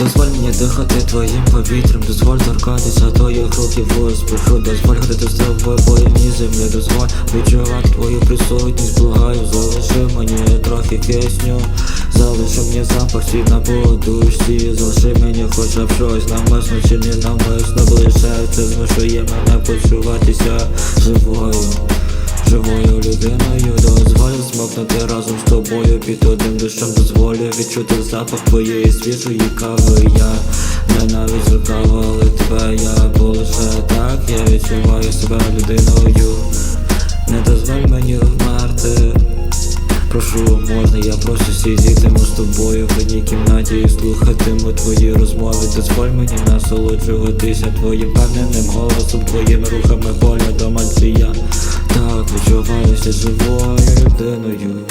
Дозволь мені дихати твоїм повітрям, дозволь торкатися твоїх рук і вуст дозволь ходити з тобою по рівній землі Дозволь відчувати твою присутність, благаю, залиши мені трохи кисню Залиши мені запах свій на подушці Залиши мені хоча б щось намисно чи не намисно це змушує мене почуватися живою Живою людиною дозволю смокнути разом з тобою під одним душем дозволю відчути запах твоєї свіжої кави. Я ненавиджу каву, але тебе я бо лише так. Я відчуваю себе людиною. Не дозволь мені вмерти. Прошу, можна, я просто сидітиму з тобою в одній кімнаті і слухатиму твої розмови? Дозволь мені насолоджуватися твоїм впевненим голосом, твоїми рухами поглядом адже я Відчуваюся живою людиною